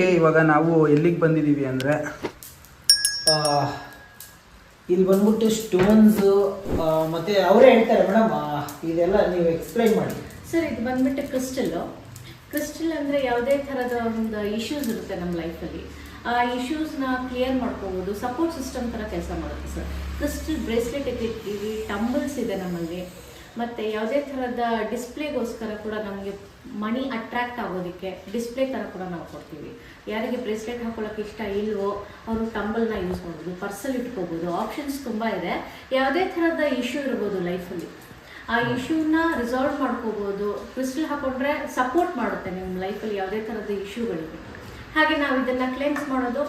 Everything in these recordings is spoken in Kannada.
ಓಕೆ ಇವಾಗ ನಾವು ಎಲ್ಲಿಗೆ ಬಂದಿದ್ದೀವಿ ಅಂದರೆ? ಆ, ಇಲ್ಲಿ ಬಂದ್ಬಿಟ್ಟು ಸ್ಟೋನ್ಸ್ ಮತ್ತೆ ಅವರೇ ಹೇಳ್ತಾರೆ ಮೇಡಮ್ ಇದೆಲ್ಲ ನೀವು ಎಕ್ಸ್ಪ್ಲೈನ್ ಮಾಡಿ. ಸರ್ ಇದು ಬಂದ್ಬಿಟ್ಟು ಕ್ರಿಸ್ಟಲ್ಲು ಕ್ರಿಸ್ಟಲ್ ಅಂದರೆ ಯಾವುದೇ ಥರದ ಒಂದು ಇಶ್ಯೂಸ್ ಇರುತ್ತೆ ನಮ್ಮ ಲೈಫಲ್ಲಿ ಆ ಇಶ್ಯೂಸ್ನ ಕ್ಲಿಯರ್ ಮಾಡ್ಕೋಬೋದು ಸಪೋರ್ಟ್ ಸಿಸ್ಟಮ್ ಥರ ಕೆಲಸ ಮಾಡುತ್ತೆ ಸರ್. ಕ್ರಿಸ್ಟಲ್ ಬ್ರೇಸ್ಲೆಟ್ ಇಟ್ಟಿರ್ತೀವಿ ಟಂಬಲ್ಸ್ ಇದೆ ನಮ್ಮಲ್ಲಿ. ಮತ್ತು ಯಾವುದೇ ಥರದ ಡಿಸ್ಪ್ಲೇಗೋಸ್ಕರ ಕೂಡ ನಮಗೆ ಮನಿ ಅಟ್ರಾಕ್ಟ್ ಆಗೋದಕ್ಕೆ ಡಿಸ್ಪ್ಲೇ ಥರ ಕೂಡ ನಾವು ಕೊಡ್ತೀವಿ. ಯಾರಿಗೆ ಬ್ರೇಸ್ಲೆಟ್ ಹಾಕೊಳ್ಳೋಕೆ ಇಷ್ಟ ಇಲ್ವೋ ಅವರು ಟಂಬಲ್ನ ಯೂಸ್ ಮಾಡ್ಬೋದು ಪರ್ಸಲ್ ಇಟ್ಕೋಬೋದು ಆಪ್ಷನ್ಸ್ ತುಂಬ ಇದೆ. ಯಾವುದೇ ಥರದ ಇಶ್ಯೂ ಇರ್ಬೋದು ಲೈಫಲ್ಲಿ ಆ ಇಶ್ಯೂನ ರಿಸಾಲ್ವ್ ಮಾಡ್ಕೋಬೋದು. ಕ್ರಿಸ್ಟಲ್ ಹಾಕೊಂಡ್ರೆ ಸಪೋರ್ಟ್ ಮಾಡುತ್ತೆ ನಿಮ್ಮ ಲೈಫಲ್ಲಿ ಯಾವುದೇ ಥರದ ಇಶ್ಯೂಗಳಿಗೆ ಹಾಗೆ ನಾವು ಇದನ್ನು ಕ್ಲೆನ್ಸ್ ಮಾಡೋದು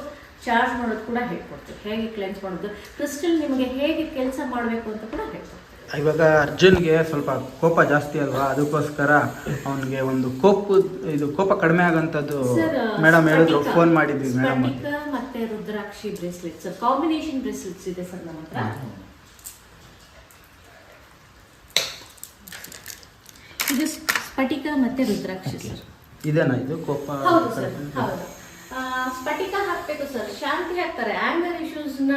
ಚಾರ್ಜ್ ಮಾಡೋದು ಕೂಡ ಹೇಳ್ಕೊಡ್ತೀವಿ. ಹೇಗೆ ಕ್ಲೆನ್ಸ್ ಮಾಡೋದು? ಕ್ರಿಸ್ಟಲ್ ನಿಮಗೆ ಹೇಗೆ ಕೆಲಸ ಮಾಡಬೇಕು ಅಂತ ಕೂಡ ಹೇಳ್ಕೊಡ್ತೀವಿ. ಇವಾಗ ಅರ್ಜುನ್ಗೆ ಸ್ವಲ್ಪ ಕೋಪ ಜಾಸ್ತಿ ಅಲ್ವಾ? ಅದಕ್ಕೋಸ್ಕರ ಅವನಿಗೆ ಒಂದು ಕೋಪ ಇದು ಕೋಪ ಕಡಿಮೆ ಆಗಂತದ್ದು ಮೇಡಮ್ ಹೇಳಿದ್ರು. ಫೋನ್ ಮಾಡಿದ್ವಿ ಮೇಡಮ್ ಮತ್ತೆ rudraksha bracelet. Sir combination bracelets ಇದೆ ಸರ್ ನಮ್ಮ ಹತ್ರ. ಇದು ಸ್ಫಟಿಕ ಮತ್ತೆ ರುದ್ರಾಕ್ಷಿ ಸರ್. ಇದೇನಾ ಇದು? ಕೋಪ ಹೌದು ಸರ್ ಹೌದು. ಸ್ಫಟಿಕ ಹಾಕ್ಬೇಕು ಸರ್ ಶಾಂತಿ ಹಾಕ್ತಾರೆ. ಆಂಗರ್ ಇಶ್ಯೂಸ್ನ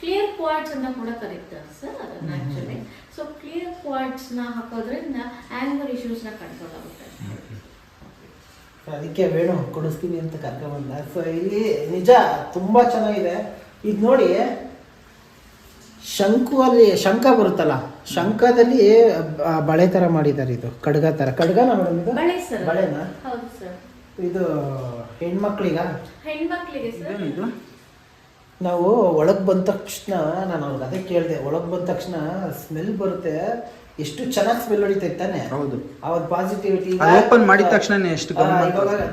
ಕ್ಲಿಯರ್ ಪಾಯಿಂಟ್ಸ್ ಅಂತ ಕೂಡ ಕರೀತಾರೆ ಸರ್ ಅದನ್ನ ಆಕ್ಚುಲಿ ಸೊ ಕ್ಲಿಯರ್ ಪಾಯಿಂಟ್ಸ್ನ ಹಾಕೋದ್ರಿಂದ ಆಂಗರ್ ಇಶ್ಯೂಸ್ನ ಕಂಟ್ರೋಲ್ ಆಗುತ್ತೆ. ಅದಕ್ಕೆ ವೇಣು ಕೊಡಿಸ್ತೀನಿ ಅಂತ ಕರ್ಕೊಂಬಂದ ಸೊ ಇಲ್ಲಿ ನಿಜ ತುಂಬಾ ಚೆನ್ನಾಗಿದೆ. ಇದು ನೋಡಿ ಶಂಕು ಅಲ್ಲಿ ಶಂಕ ಬರುತ್ತಲ್ಲ ಶಂಕದಲ್ಲಿ ಬಳೆ ತರ ಮಾಡಿದ್ದಾರೆ ಇದು. ಕಡ್ಗ ತರ. ಕಡ್ಗನ ಮೇಡಮ್ ಇದು? ಬಳೆನಾ? ಇದು ಹೆಣ್ಮಕ್ಳಿಗ? ಹೆಣ್ಮಕ್ಳಿಗೆ ಸರ್? ನಾವು ಒಳಗೆ ಬಂದ ತಕ್ಷಣ ನಾನು ಅವ್ರಿಗೆ ಅದೇ ಕೇಳಿದೆ ಒಳಗೆ ಬಂದ ತಕ್ಷಣ ಸ್ಮೆಲ್ ಬರುತ್ತೆ. ಎಷ್ಟು ಚೆನ್ನಾಗಿ ಸ್ಮೆಲ್ ಹೊಡಿತೈತೆ ತಾನೆ? ಹೌದು. ಅವತ್ತು ಪಾಸಿಟಿವಿಟಿ ಓಪನ್ ಮಾಡಿದ ತಕ್ಷಣನೇ ಎಷ್ಟು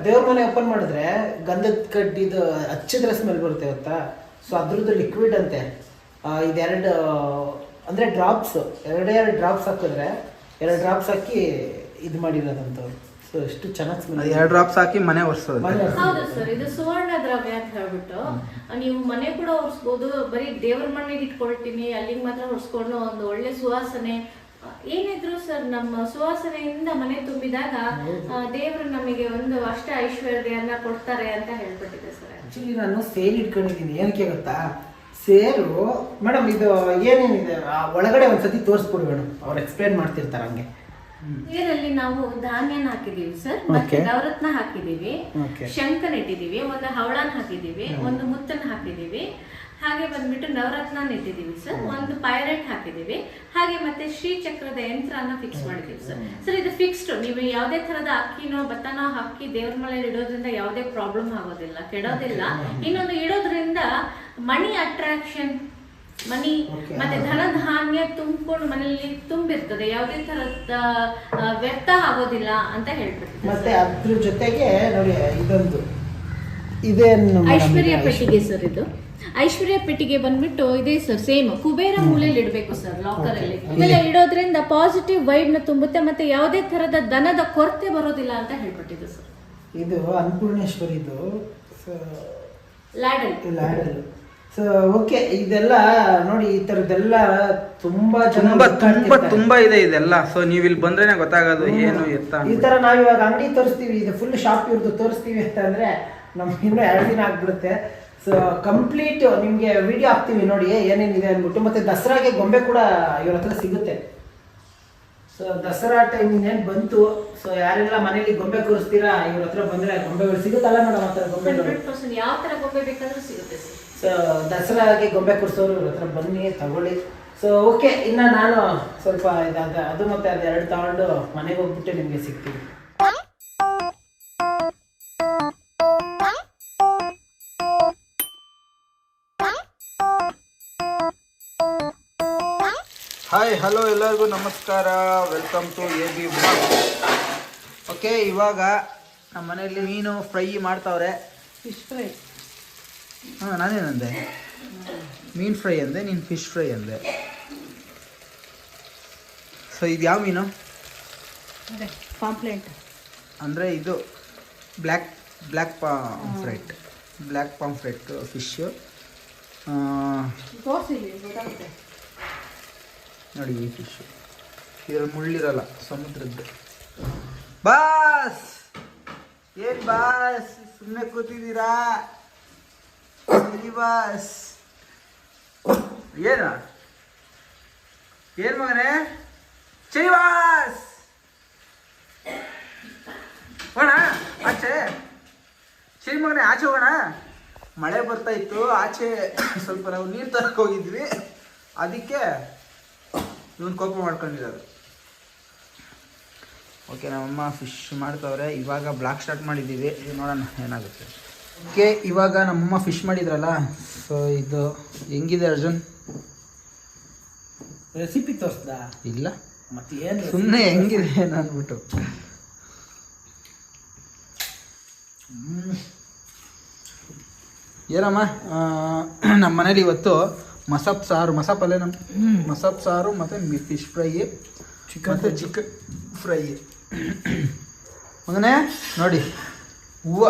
ದೇವ್ರ ಮನೆ ಓಪನ್ ಮಾಡಿದ್ರೆ ಗಂಧದ ಕಡ್ಡಿದು ಹಚ್ಚಿದ್ರೆ ಸ್ಮೆಲ್ ಬರುತ್ತೆ ಗೊತ್ತಾ? ಸೊ ಅದ್ರದ್ದು ಲಿಕ್ವಿಡ್ ಅಂತೆ. ಇದೆರಡು ಅಂದ್ರೆ ಡ್ರಾಪ್ಸ್ ಎರಡೇ ಎರಡು ಡ್ರಾಪ್ಸ್ ಹಾಕಿದ್ರೆ ಎರಡು ಡ್ರಾಪ್ಸ್ ಹಾಕಿ ಇದು ಮಾಡಿರೋದಂತ ಸೊ ಎಷ್ಟು ಚೆನ್ನಾಗಿ ಸ್ಮೆಲ್ ಅದು ಎರಡು ಡ್ರಾಪ್ಸ್ ಹಾಕಿ ಮನೆ ಒರೆಸೋದು. ಹೌದು ಸರ್ ಇದು ಸುವರ್ಣ ದ್ರವ್ಯ ಅಂತ ಹೇಳ್ಬಿಟ್ಟು ನೀವು ಮನೆ ಕೂಡ ಒರೆಸ್ಬೋದು ಬರೀ ದೇವ್ರ ಮನೆಗೆ ಇಟ್ಕೊಳ್ತೀನಿ ಅಲ್ಲಿಗೆ ಮಾತ್ರ ಹೊರ್ಸ್ಕೊಂಡು ಒಂದು ಒಳ್ಳೆ ಸುವಾಸನೆ. ಏನಿದ್ರು ಸರ್ ನಮ್ಮ ಸುವಾಸನೆಯಿಂದ ಮನೆ ತುಂಬಿದಾಗ ದೇವರು ನಮಗೆ ಒಂದು ಅಷ್ಟ ಐಶ್ವರ್ಯನ ಕೊಡ್ತಾರೆ ಅಂತ ಹೇಳ್ಬಿಟ್ಟಿದೆ ಸರ್ ಆಕ್ಚುಲಿ ನಾನು ಸೇಲ್ ಇಟ್ಕೊಂಡಿದ್ದೀನಿ. ಏನಕ್ಕೆ ಗೊತ್ತಾ? ಸೇರು ಮೇಡಮ್ ಇದು ಏನೇನಿದೆ? ಆ ಒಳಗಡೆ ಒಂದ್ಸತಿ ತೋರಿಸ್ಕೊಡಿ ಮೇಡಮ್ ಅವ್ರು ಎಕ್ಸ್ಪ್ಲೇನ್ ಮಾಡ್ತಿರ್ತಾರೆ ಹಂಗೆ. ನೀರಲ್ಲಿ ನಾವು ಧಾನ್ಯನ ಹಾಕಿದೀವಿ ಸರ್ ಮತ್ತೆ. ನವರತ್ನ ಹಾಕಿದೀವಿ ಶಂಖನ ಶಂಕನ್ ಇಟ್ಟಿದೀವಿ ಒಂದು ಹವಳನ ಹಾಕಿದೀವಿ ಒಂದು ಮುತ್ತನ್ನ ಹಾಕಿದೀವಿ ಹಾಗೆ ಬಂದ್ಬಿಟ್ಟು ನವರತ್ನ ಇಟ್ಟಿದೀವಿ ಸರ್ ಒಂದು ಪೈರಟ್ ಹಾಕಿದೀವಿ ಹಾಗೆ ಮತ್ತೆ ಶ್ರೀ ಚಕ್ರದ ಯಂತ್ರನ ಫಿಕ್ಸ್ ಮಾಡಿದೀವಿ ಸರ್. ಸರ್ ಇದು ಫಿಕ್ಸ್ಡ್ ನೀವು ಯಾವುದೇ ತರದ ಅಕ್ಕಿನೋ ಭತ್ತನೋ ಹಾಕಿ ದೇವ್ರ ಮನೆಯಲ್ಲಿ ಇಡೋದ್ರಿಂದ ಯಾವುದೇ ಪ್ರಾಬ್ಲಮ್ ಆಗೋದಿಲ್ಲ ಕೆಡೋದಿಲ್ಲ. ಇನ್ನೊಂದು ಇಡೋದ್ರಿಂದ ಮಣಿ ಅಟ್ರಾಕ್ಷನ್ ಮನಿ ಮತ್ತೆ ಧನ ಧಾನ್ಯ ತುಂಬಿಕೊಂಡು ಮನೆಯಲ್ಲಿ ತುಂಬಿರ್ತದೆ. ಯಾವುದೇ ತರದ ವ್ಯರ್ಥ ಆಗೋದಿಲ್ಲ ಅಂತ ಹೇಳ್ಬಿಟ್ಟು ಮತ್ತೆ ಅದ್ರ ಜೊತೆಗೆ ನೋಡಿ ಇದೊಂದು. ಇದೇನು ಐಶ್ವರ್ಯ ಪೆಟ್ಟಿಗೆ ಸರ್ ಇದು. ಐಶ್ವರ್ಯ ಪೆಟ್ಟಿಗೆ ಬಂದ್ಬಿಟ್ಟು ಇದೇ ಸರ್ ಸೇಮ್ ಕುಬೇರ ಮೂಲೆಯಲ್ಲಿ ಇಡಬೇಕು ಸರ್ ಲಾಕರ್ ಅಲ್ಲಿ. ಇದೆಲ್ಲ ಇಡೋದ್ರಿಂದ ಪಾಸಿಟಿವ್ ವೈಬ್ನ ತುಂಬುತ್ತೆ ಮತ್ತೆ ಯಾವುದೇ ತರದ ದನದ ಕೊರತೆ ಬರೋದಿಲ್ಲ ಅಂತ ಹೇಳ್ಬಿಟ್ಟಿದೆ ಸರ್. ಇದು ಅನ್ನಪೂರ್ಣೇಶ್ವರಿದು ಲ್ಯಾಡಲ್ ಲ್ಯಾಡಲ್ ಸೊ ಓಕೆ ಇದೆಲ್ಲ ನೋಡಿ ಈ ತರದ್ದೆಲ್ಲ ತುಂಬಾ ತುಂಬಾ ತುಂಬಾ ತುಂಬಾ ಇದೆ ಇದೆಲ್ಲ. ಸೊ ನೀವು ಇಲ್ಲಿ ಬಂದ್ರೇನೆ ಗೊತ್ತಾಗೋದು ಏನು ಎತ್ತ ಈ ತರ ನಾವ್ ಇವಾಗ ಅಂಗಡಿ ತೋರಿಸ್ತೀವಿ ಇದು ಫುಲ್ ಶಾಪ್ ಇವ್ರದ್ದು ತೋರಿಸ್ತೀವಿ ಅಂತ ಅಂದ್ರೆ ನಮ್ಗೆ ಇನ್ನೂ ಎರಡು ದಿನ ಆಗ್ಬಿಡುತ್ತೆ. ಸೊ ಕಂಪ್ಲೀಟ್ ನಿಮ್ಗೆ ವಿಡಿಯೋ ಹಾಕ್ತೀವಿ ನೋಡಿ ಏನೇನಿದೆ ಅಂದ್ಬಿಟ್ಟು. ಮತ್ತೆ ದಸರಾಗೆ ಗೊಂಬೆ ಕೂಡ ಇವ್ರ ಹತ್ರ ಸಿಗುತ್ತೆ. ಸೊ ದಸರಾ ಟೈಮ್ ಇನ್ನೇನು ಬಂತು. ಸೊ ಯಾರೆಲ್ಲ ಮನೇಲಿ ಗೊಂಬೆ ಕೂರಿಸ್ತೀರಾ ಇವ್ರ ಹತ್ರ ಬಂದ್ರೆ ಗೊಂಬೆಗಳು ಸಿಗುತ್ತಲ್ಲ ಮೇಡಮ್ ಆ ಥರ ಗೊಂಬೆಗಳು? ಯಾವ ತರ ಗೊಂಬೆ ಬೇಕಾದರೂ ಸಿಗುತ್ತೆ ಸೊ ದಸರಾಗೆ ಗೊಂಬೆ ಕೂರಿಸೋರು ಇವ್ರ ಹತ್ರ ಬನ್ನಿ ತಗೊಳ್ಳಿ. ಸೊ ಓಕೆ ಇನ್ನು ನಾನು ಸ್ವಲ್ಪ ಇದಾದ ಅದು ಮತ್ತೆ ಅದು ಎರಡು ತಗೊಂಡು ಮನೆಗೆ ಹೋಗ್ಬಿಟ್ಟು ನಿಮಗೆ ಸಿಗ್ತೀನಿ. ಹಾಯ್ ಹಲೋ ಎಲ್ಲರಿಗೂ ನಮಸ್ಕಾರ. Welcome to A B okay ಇವಾಗ ನಮ್ಮ ಮನೆಯಲ್ಲಿ ಮೀನು ಫ್ರೈ ಮಾಡ್ತಾವ್ರೆ. ಫಿಶ್ ಫ್ರೈ ಹಾಂ ನಾನೇನಂದೆ ಮೀನು ಫ್ರೈ ಅಂದೆ ನೀನು ಫಿಶ್ ಫ್ರೈ ಅಂದೆ. ಸೊ ಇದು ಯಾವ ಮೀನು? ಪಾಂಪ್ಲೆಟ್ ಅಂದರೆ ಇದು black black pomfret black pomfret fish ನೋಡಿ ಈ ಫಿಶ್ ಇದ್ರಲ್ಲಿ ಮುಳ್ಳಿರಲ್ಲ, ಸಮುದ್ರದ್ದು. ಬಾಸ್! ಏನ್ ಬಾಸ್? ಸುಮ್ಮನೆ ಕೂತಿದ್ದೀರಾ? ಬಾಸ್. ಏನ? ಏನ್ ಮಗನೇ? ಶ್ರೀವಾಸ್ ಹೋಣ ಆಚೆ. ಶ್ರೀ ಮಗನೇ, ಆಚೆ ಹೋಗೋಣ. ಮಳೆ ಬರ್ತಾ ಇತ್ತು, ಆಚೆ ಸ್ವಲ್ಪ ನಾವು ನೀರು ತರಕ್ ಹೋಗಿದ್ವಿ. ಅದಕ್ಕೆ ಇವನ್ ಕೋಪ ಮಾಡ್ಕೊಂಡಿದ್ದಾರೆ ಓಕೆ ನಮ್ಮಮ್ಮ ಫಿಶ್ ಮಾಡ್ತವ್ರೆ. ಇವಾಗ ಬ್ಲಾಕ್ ಸ್ಟಾರ್ಟ್ ಮಾಡಿದ್ದೀವಿ. ಇದು ನೋಡೋಣ ಏನಾಗುತ್ತೆ. ಓಕೆ ಇವಾಗ ನಮ್ಮಮ್ಮ ಫಿಶ್ ಮಾಡಿದ್ರಲ್ಲ ಸೊ ಇದು ಹೆಂಗಿದೆ ಅರ್ಜುನ್? ರೆಸಿಪಿ ತೋರಿಸ್ದ? ಇಲ್ಲ. ಮತ್ತೆ ಏನು ಸುಮ್ಮನೆ ಹೆಂಗಿದೆ ಏನು ಅಂದ್ಬಿಟ್ಟು. ಏನಮ್ಮ? ನಮ್ಮ ಮನೇಲಿ ಇವತ್ತು ಮಸಪ್ ಸಾರು ಮಸಪ್ ಅಲ್ಲೇ ನಮ್ಮ ಮಸಪ್ ಸಾರು ಮತ್ತು ಫಿಶ್ ಫ್ರೈ ಚಿಕನ್ ಮತ್ತು ಚಿಕನ್ ಫ್ರೈ. ಮಗನೇ ನೋಡಿ ಹೂವು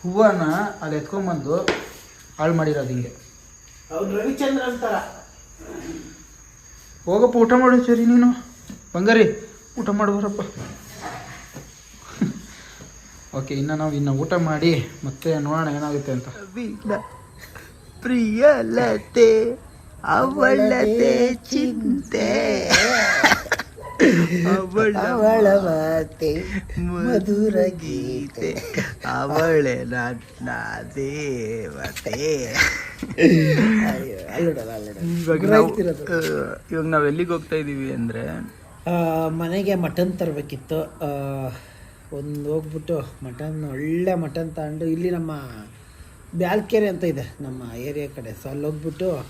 ಹೂವನ್ನ ಅಲ್ಲಿ ಎತ್ಕೊಂಬಂದು ಹಾಳು ಮಾಡಿರೋದು ಹಿಂಗೆ. ರವಿಚಂದ್ರ ಅಂತಾರ. ಹೋಗಪ್ಪ ಊಟ ಮಾಡು ಸರಿ ನೀನು. ಬಂಗಾರಿ ಊಟ ಮಾಡುವರಪ್ಪ ಓಕೆ ಇನ್ನು ನಾವು ಇನ್ನು ಊಟ ಮಾಡಿ ಮತ್ತೆ ನೋಡೋಣ ಏನಾಗುತ್ತೆ ಅಂತ. ಪ್ರಿಯಲತೆ. ಅವಳತೆ ಚಿಂತೆ. ಅವಳ ಮಾತೆ ಮಧುರ ಗೀತೆ. ಅವಳೆ ನನ್ನ ದೇವತೆ. ಇವಾಗ ನಾವು ಇವಾಗ ನಾವು ಎಲ್ಲಿಗೆ ಹೋಗ್ತಾ ಇದೀವಿ ಅಂದ್ರೆ? ಮನೆಗೆ ಮಟನ್ ತರಬೇಕಿತ್ತು. ಒಂದು ಹೋಗ್ಬಿಟ್ಟು ಮಟನ್ ಒಳ್ಳೆ ಮಟನ್ ತಗೊಂಡು ಇಲ್ಲಿ ನಮ್ಮ ಬ್ಯಾಲ್ಕೆರೆ ಅಂತ ಇದೆ ನಮ್ಮ ಏರಿಯಾ ಕಡೆ. ಸೊ ಅಲ್ಲಿ ಹೋಗ್ಬಿಟ್ಟು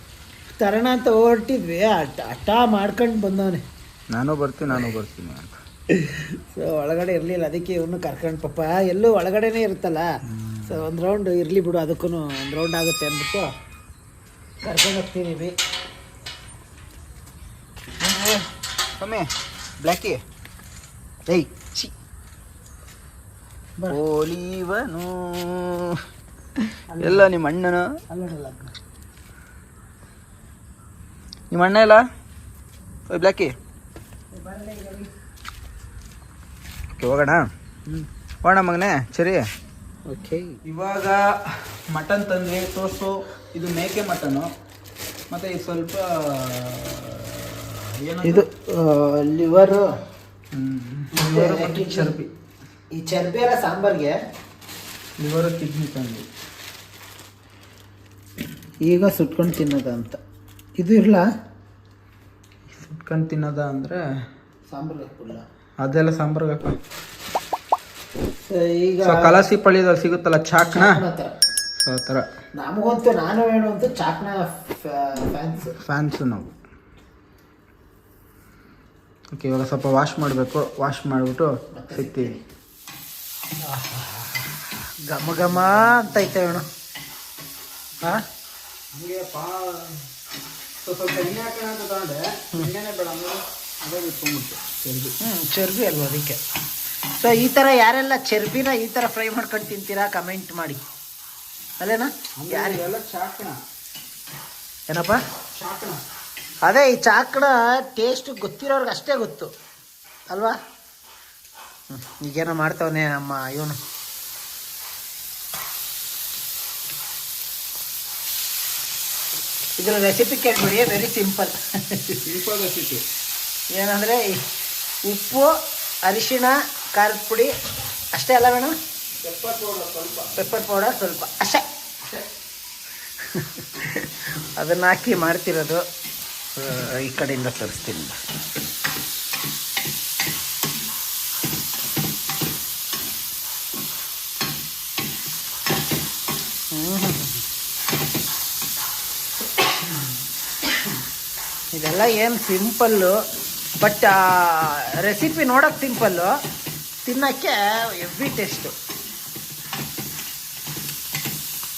ತರೋಣ ಅಂತ ಹೊರಟಿದ್ವಿ. ಹಠ ಹಠ ಮಾಡ್ಕೊಂಡು ಬಂದವನೆ. ನಾನು ಬರ್ತೀನಿ ನಾನು ಬರ್ತೀನಿ ಅಂತ. ಸೊ ಒಳಗಡೆ ಇರಲಿಲ್ಲ. ಅದಕ್ಕೆ ಇವನು ಕರ್ಕೊಂಡು ಪಾಪ ಎಲ್ಲೂ ಒಳಗಡೆನೇ ಇರುತ್ತಲ್ಲ? ಸೊ ಒಂದು ರೌಂಡ್ ಇರಲಿ ಬಿಡು ಅದಕ್ಕೂ ಒಂದು ರೌಂಡ್ ಆಗುತ್ತೆ ಅಂದ್ಬಿಟ್ಟು ಕರ್ಕೊಂಡು ಹೋಗ್ತಿದ್ದೀವಿ ಸ್ವಾಮಿ ಬ್ಲ್ಯಾಕಿ ಏಯ್ ಛೀ. ಬಾ. ಓಲಿವನು. ಎಲ್ಲ ನಿಮ್ಮ ಅಣ್ಣನ ಅಲ್ಲೋಡಲ್ಲ ನಿಮ್ಮ ಅಣ್ಣ ಇಲ್ಲ ಓಯ್ ಬ್ಲ್ಯಾಕಿ ಓಕೆ ಹೋಗೋಣ. ಹೋಗೋಣ ಮಗನೇ ಸರಿ ಓಕೆ. ಇವಾಗ ಮಟನ್ ತಂದ್ವಿ ತೋರ್ಸು. ಇದು ಮೇಕೆ ಮಟನು. ಮತ್ತೆ ಇದು ಸ್ವಲ್ಪ ಏನು ಇದು ಲಿವರು. ಚರ್ಬಿ. ಈ ಚರ್ಬಿ ಎಲ್ಲ ಸಾಂಬಾರ್ಗೆ? ಲಿವರ್ ಕಿಡ್ನಿ ತಂದ್ವಿ ಈಗ ಸುಟ್ಕೊಂಡು ತಿನ್ನೋದ ಅಂತ ಇದು ಇರಲ್ಲ ಸುಟ್ಕೊಂಡು ತಿನ್ನೋದ ಅಂದರೆ ಸಾಂಬಾರ್ಗೆ ಹಾಕ್ಬಿಡಲ್ಲ ಅದೆಲ್ಲ ಸಾಂಬಾರ್ಗೆ ಹಾಕ ಸೊ ಈಗ ಸೊ ಕಲಸಿ ಪಳ್ಳಿದಲ್ಲಿ ಸಿಗುತ್ತಲ್ಲ ಚಾಕ್ನ? ಥರ. ಸೊ ಆ ಥರ. ನಮಗಂತೂ ನಾನು ಏನು ಅಂತ ಚಾಕ್ನ ಫ್ಯಾನ್ಸ್ ಫ್ಯಾನ್ಸು ನಾವು. ಓಕೆ ಇವಾಗ ಸ್ವಲ್ಪ ವಾಶ್ ಮಾಡಬೇಕು. ವಾಶ್ ಮಾಡಿಬಿಟ್ಟು ಸಿಗ್ತೀವಿ. ಘಮ ಘಮ ಅಂತ ಐತೆ ಹೇಳು. ಸ್ವಲ್ಪ ಎಣ್ಣೆ ಹಾಕೋಣ ಅಂತ ತಗೊಂಡೆ. ಎಣ್ಣೆನೇ ಬೇಡ ಆಮೇಲೆ ಅದೇ ಬಿಟ್ಕೊಂಡ್ಬಿಟ್ಟು ಚರ್ಬಿ. ಹ್ಞೂ ಚರ್ಬಿ ಅಲ್ವಾ ಅದಕ್ಕೆ? ಸೊ ಈ ಥರ ಯಾರೆಲ್ಲ ಚರ್ಬಿನ ಈ ಥರ ಫ್ರೈ ಮಾಡ್ಕೊಂಡು ತಿಂತೀರಾ ಕಮೆಂಟ್ ಮಾಡಿ. ಅಲ್ಲೇನಾ? ಯಾರು? ಎಲ್ಲ ಚಾಕ್ನ ಏನಪ್ಪ? ಅದೇ ಈ ಚಾಕಣ ಟೇಸ್ಟ್ ಗೊತ್ತಿರೋರ್ಗೆ ಅಷ್ಟೇ ಗೊತ್ತು. ಅಲ್ವಾ? ಈಗೇನೋ ಮಾಡ್ತಾವನೆ ನಮ್ಮ ಇವನು ಇದ್ರ ರೆಸಿಪಿ ಕೇಳ್ಬಿಡಿ ವೆರಿ ಸಿಂಪಲ್ ಸಿಂಪಲ್ ರೆಸಿಪಿ ಏನಂದರೆ ಉಪ್ಪು ಅರಿಶಿಣ ಖಾರದ ಪುಡಿ ಅಷ್ಟೇ ಅಲ್ಲ ಮೇಡಮ್? ಪೆಪ್ಪರ್ ಪೌಡರ್ ಸ್ವಲ್ಪ. ಪೆಪ್ಪರ್ ಪೌಡರ್ ಸ್ವಲ್ಪ ಅಷ್ಟೇ. ಅದನ್ನ ಹಾಕಿ ಮಾಡ್ತಿರೋದು ಈ ಕಡೆಯಿಂದ ತರಿಸ್ತೀನಿ. ಇದೆಲ್ಲ ಏನು ಸಿಂಪಲ್ಲು ಬಟ್ ರೆಸಿಪಿ ನೋಡೋಕೆ ಸಿಂಪಲ್ಲು ತಿನ್ನೋಕ್ಕೆ ಎವ್ರಿ ಟೇಸ್ಟು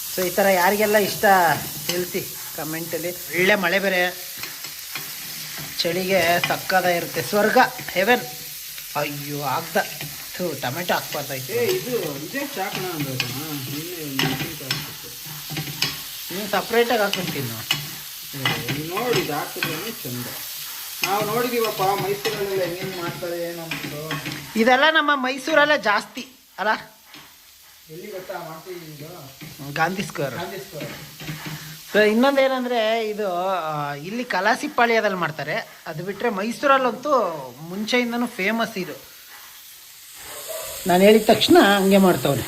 ಸೊ ಈ ಥರ ಯಾರಿಗೆಲ್ಲ ಇಷ್ಟ ಹೇಳ್ತಿ ಕಮೆಂಟಲ್ಲಿ ಒಳ್ಳೆ ಮಳೆ ಬೇರೆ. ಚಳಿಗೆ ಸಕ್ಕದ ಇರುತ್ತೆ. ಸ್ವರ್ಗ ಹೆವೆನ್ ಅಯ್ಯೋ ಆಗ್ದ. ಥೂ ಟೊಮೆಟೊ ಹಾಕ್ಬಾರ್ದಾಯ್ತು ನೀವು ಸಪ್ರೇಟಾಗಿ ಹಾಕ್ಕೊಂತೀನಿ ನೋಡಿ ಇದು ಹಾಕಿದ್ರೆ ಚಂದ. ನಾವು ನೋಡಿದೀವಪ್ಪ ಮೈಸೂರಲ್ಲೆಲ್ಲ ಹೆಂಗೆ ಮಾಡ್ತಾರೆ ಏನಂತು ಇದೆಲ್ಲ ನಮ್ಮ ಮೈಸೂರಲ್ಲೇ ಜಾಸ್ತಿ ಅಲ್ಲ? ಎಲ್ಲಿ ಗೊತ್ತಾ ಮಾಡ್ತೀವಿ ಗಾಂಧಿ ಸ್ಕ್ವೇರ್. ಗಾಂಧಿ ಸ್ಕ್ವೇರ್. ಇನ್ನೊಂದೇನಂದ್ರೆ ಇದು ಇಲ್ಲಿ ಕಲಾಸಿಪಾಳ್ಯದಲ್ಲಿ ಮಾಡ್ತಾರೆ. ಅದು ಬಿಟ್ಟರೆ ಮೈಸೂರಲ್ಲಂತೂ ಮುಂಚೆಯಿಂದನೂ ಫೇಮಸ್ ಇದು. ನಾನು ಹೇಳಿದ ತಕ್ಷಣ ಹಂಗೆ ಮಾಡ್ತವ್ರೆ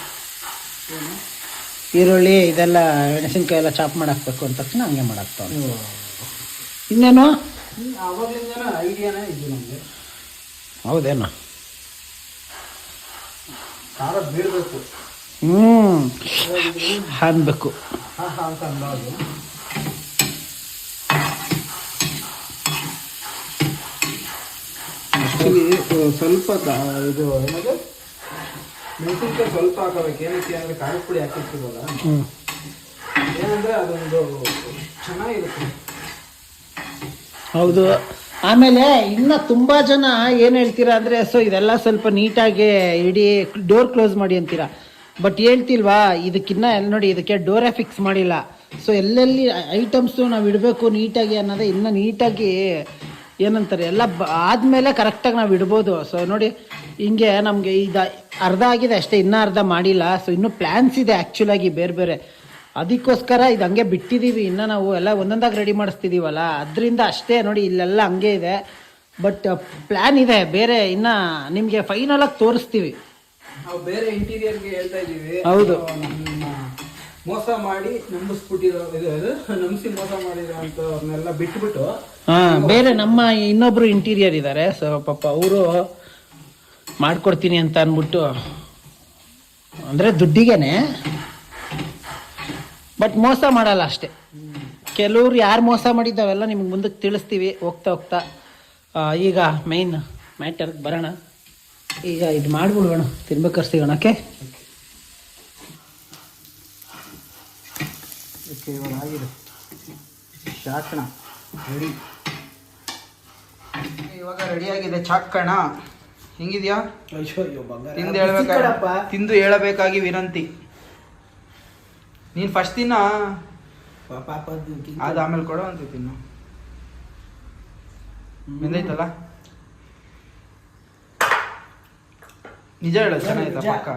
ಈರುಳ್ಳಿ ಇದೆಲ್ಲ ಮೆಣಸಿನ್ಕಾಯಿ ಎಲ್ಲ ಚಾಪ್ ಮಾಡಾಕ್ಬೇಕು ಅಂದ ತಕ್ಷಣ ಹಂಗೆ ಮಾಡಾಕ್ತವ್ರೆ ಇನ್ನೇನು? ಅವಾಗ್ಲಿಂದನ ಐಡಿಯಾನೇ ಇದ್ದು ನಮಗೆ. ಹೌದೇನೋ? ಖಾರ ಬೀಳಬೇಕು. ಹ್ಞೂ ಅನ್ಬೇಕು ಅಂತ ಅಂದಾಜು. ಸ್ವಲ್ಪ ಕ- ಇದು ಏನದು? ಮೆಣಸಿನ್ಕಾಯಿ ಸ್ವಲ್ಪ ಹಾಕಬೇಕು. ಏನಕ್ಕೆ ಅಂದರೆ ಖಾರದ ಪುಡಿ ಹಾಕಿರ್ತೀವಲ್ಲ? ಏನಂದ್ರೆ ಏನಂದರೆ ಅದೊಂದು ಚೆನ್ನಾಗಿರುತ್ತೆ. ಹೌದು. ಆಮೇಲೆ ಇನ್ನ ತುಂಬಾ ಜನ ಏನ್ ಹೇಳ್ತೀರಾ ಅಂದ್ರೆ ಸೊ ಇದೆಲ್ಲ ಸ್ವಲ್ಪ ನೀಟಾಗಿ ಇಡೀ ಡೋರ್ ಕ್ಲೋಸ್ ಮಾಡಿ ಅಂತೀರಾ. ಬಟ್ ಹೇಳ್ತಿಲ್ವಾ, ಇದಕ್ಕಿನ್ನ ಎಲ್ಲ ನೋಡಿ, ಇದಕ್ಕೆ ಡೋರೇ ಫಿಕ್ಸ್ ಮಾಡಿಲ್ಲ. ಸೊ ಎಲ್ಲೆಲ್ಲಿ ಐಟಮ್ಸು ನಾವು ಇಡಬೇಕು ನೀಟಾಗಿ ಅನ್ನೋದೇ ಇನ್ನ ನೀಟಾಗಿ ಏನಂತಾರೆ, ಎಲ್ಲ ಬ ಆದಮೇಲೆ ಕರೆಕ್ಟಾಗಿ ನಾವು ಇಡ್ಬೋದು. ಸೊ ನೋಡಿ, ಹಿಂಗೆ ನಮಗೆ ಇದು ಅರ್ಧ ಆಗಿದೆ ಅಷ್ಟೇ, ಇನ್ನೂ ಅರ್ಧ ಮಾಡಿಲ್ಲ. ಸೊ ಇನ್ನೂ ಪ್ಲ್ಯಾನ್ಸ್ ಇದೆ ಆ್ಯಕ್ಚುಲಾಗಿ ಬೇರೆ ಬೇರೆ. ಅದಕ್ಕೋಸ್ಕರ ಇದು ಹಂಗೆ ಬಿಟ್ಟಿದ್ದೀವಿ ಇನ್ನು ನಾವು ಎಲ್ಲ ಒಂದೊಂದಾಗಿ ರೆಡಿ ಮಾಡಿಸ್ತಿದ್ದೀವಲ್ಲ ಅದರಿಂದ ಅಷ್ಟೇ ನೋಡಿ ಇಲ್ಲೆಲ್ಲ ಹಂಗೆ ಇದೆ. ಬಟ್ ಪ್ಲ್ಯಾನ್ ಇದೆ. ಬೇರೆ ಇನ್ನು ನಿಮಗೆ ಫೈನಲಾಗಿ ತೋರಿಸ್ತೀವಿ. ನಾವು ಬೇರೆ ಇಂಟೀರಿಯರ್ಗೆ ಹೇಳ್ತಾ ಇದ್ದೀವಿ. ಹೌದು. ಮೋಸ ಮಾಡಿ ನಂಬಿಸ್ಬಿಟ್ಟಿರೋ ನಂಬಿಸಿ ಮೋಸ ಮಾಡಿರೋ ಬಿಟ್ಬಿಟ್ಟು ಹಾಂ ಬೇರೆ ನಮ್ಮ ಇನ್ನೊಬ್ರು ಇಂಟೀರಿಯರ್ ಇದ್ದಾರೆ ಸೊ ಪಾಪ ಅವರು ಮಾಡ್ಕೊಡ್ತೀನಿ ಅಂತ ಅಂದ್ಬಿಟ್ಟು ಅಂದರೆ ದುಡ್ಡಿಗೆನೆ ಬಟ್ ಮೋಸ ಮಾಡಲ್ಲ ಅಷ್ಟೇ. ಕೆಲವ್ರು ಯಾರು ಮೋಸ ಮಾಡಿದ್ದಾವೆಲ್ಲ ನಿಮ್ಗೆ ಮುಂದಕ್ಕೆ ತಿಳಿಸ್ತೀವಿ ಹೋಗ್ತಾ ಹೋಗ್ತಾ. ಈಗ ಮೈನ್ ಮ್ಯಾಟರ್ಗೆ ಬರೋಣ. ಈಗ ಇದು ಮಾಡಿಬಿಡೋಣ ತಿನ್ಬೇಕರ್ಸಿಗೋಣ ಸಿಗೋಣ ಓಕೆ ಆಗಿದೆ. ರೆಡಿ ಇವಾಗ ರೆಡಿಯಾಗಿದೆ ಆಗಿದೆ ಚಾಕಣ ಹೆಂಗಿದ್ಯಾ? ಅಯ್ಯೋ ಅಯ್ಯೋ ಬಂಗಾರ. ತಿಂದು ಹೇಳ್ಬೇಕಾ ತಿಂದು ಹೇಳಬೇಕಾಗಿ ವಿನಂತಿ. ನೀನು ಫಸ್ಟ್ ತಿನ್ನ? ಅದು ಆಮೇಲೆ ಕೊಡೋ ಅಂತ ತಿನ್ನು. ಬೆಂದೈತಲ್ಲ ನಿಜ ಹೇಳು ಚೆನ್ನಾಗಿತ್ತ ಪಕ್ಕ.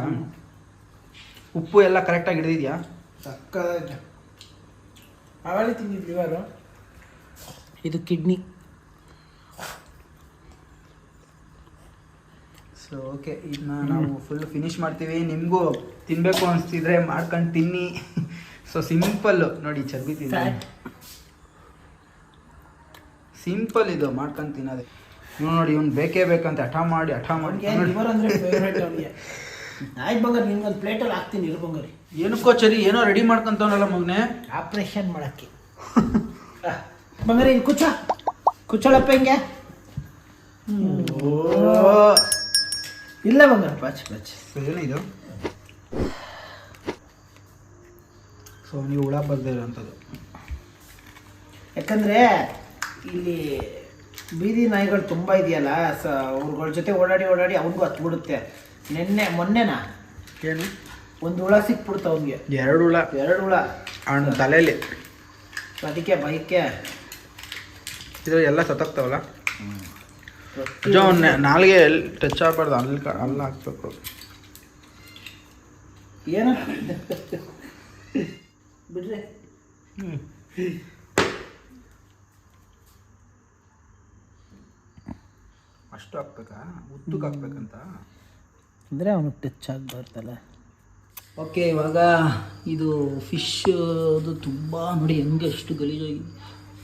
ಉಪ್ಪು ಎಲ್ಲ ಕರೆಕ್ಟಾಗಿ ಹಿಡಿದಿದ್ಯಾ? ಸಕ್ಕದಾಗಿ ಅವಾಗಲೇ ತಿಂದಿದ್ವಿ ಇವರು ಇದು ಕಿಡ್ನಿ ಸೊ ಓಕೆ ಇದನ್ನ ನಾವು ಫುಲ್ ಫಿನಿಶ್ ಮಾಡ್ತೀವಿ. ನಿಮಗೂ ತಿನ್ನಬೇಕು ಅನಿಸ್ತಿದ್ರೆ ಮಾಡ್ಕೊಂಡು ತಿನ್ನಿ. ಸೊ ಸಿಂಪಲ್ಲು ನೋಡಿ ಚರ್ಬಿ ತಿನ್ನ ಸಿಂಪಲ್ ಇದು ಮಾಡ್ಕೊಂಡು ತಿನ್ನೋದೆ. ಇವ್ ನೋಡಿ ಇವ್ನು ಬೇಕೇ ಬೇಕಂತ. ಹಠ ಮಾಡಿ ಹಠ ಮಾಡಿ. ಆಯ್ತು ಬಂಗಾರ ನಿಮ್ಗೊಂದು ಪ್ಲೇಟಲ್ಲಿ ಹಾಕ್ತೀನಿ ಇರು ಬಂಗಾರಿ. ಏನಕ್ಕೋ ಚರಿ ಏನೋ ರೆಡಿ ಮಾಡ್ಕೊಂತವನಲ್ಲ ಮಗನೆ. ಆಪ್ರೇಷನ್ ಮಾಡಕ್ಕೆ. ಬಂಗಾರಿ ಇಲ್ಲಿ ಕುಚ್ಚ ಕುಚ್ಚಳಪ್ಪ ಹಿಂಗೆ. ಇಲ್ಲ ಬಂಗಾರ. Patch patch. ಏನಿದು ಸೊ ನೀವು ಹುಳ ಬರ್ದೇ ಇರೋಂಥದ್ದು ಯಾಕಂದ್ರೆ ಇಲ್ಲಿ ಬೀದಿ ನಾಯಿಗಳು ತುಂಬ ಇದೆಯಲ್ಲ ಸ ಅವ್ರಗಳ ಜೊತೆ ಓಡಾಡಿ ಓಡಾಡಿ ಅವನಿಗೂ ಹತ್ಬಿಡುತ್ತೆ ನಿನ್ನೆ ಮೊನ್ನೆನಾ? ಏನು? ಒಂದು ಹುಳ ಸಿಕ್ಬಿಡ್ತು ಅವನಿಗೆ. ಎರಡು ಹುಳ. ಎರಡು ಹುಳ. ಅಣ್ಣ ತಲೆಯಲ್ಲಿ ಅದಕ್ಕೆ ಬೈಕೆ. ಇದು ಎಲ್ಲ ಸತ್ತೋಗ್ತಾವಲ್ಲ ಹ್ಞೂ ನಾಲ್ಗೆ ಎಲ್ಲಿ ಟಚ್ ಆಗಬಾರ್ದು ಅಲ್ಲ ಅಲ್ಲಿ ಹಾಕ್ಬೇಕು ಏನ? ಬಿಡ್ರಿ. ಅಷ್ಟು ಹಾಕ್ಬೇಕಾ? ಉದ್ದಕ್ಕೆ ಹಾಕ್ಬೇಕಂತ? ಅಂದರೆ ಅವನು ಟಚ್ ಆಗಿ ಬರ್ತಲ್ಲ. ಓಕೆ ಇವಾಗ ಇದು ಫಿಶ್ ಅದು ತುಂಬ ನೋಡಿ ಹೆಂಗೆ ಅಷ್ಟು ಗಲೀಜಾಗಿದೆ.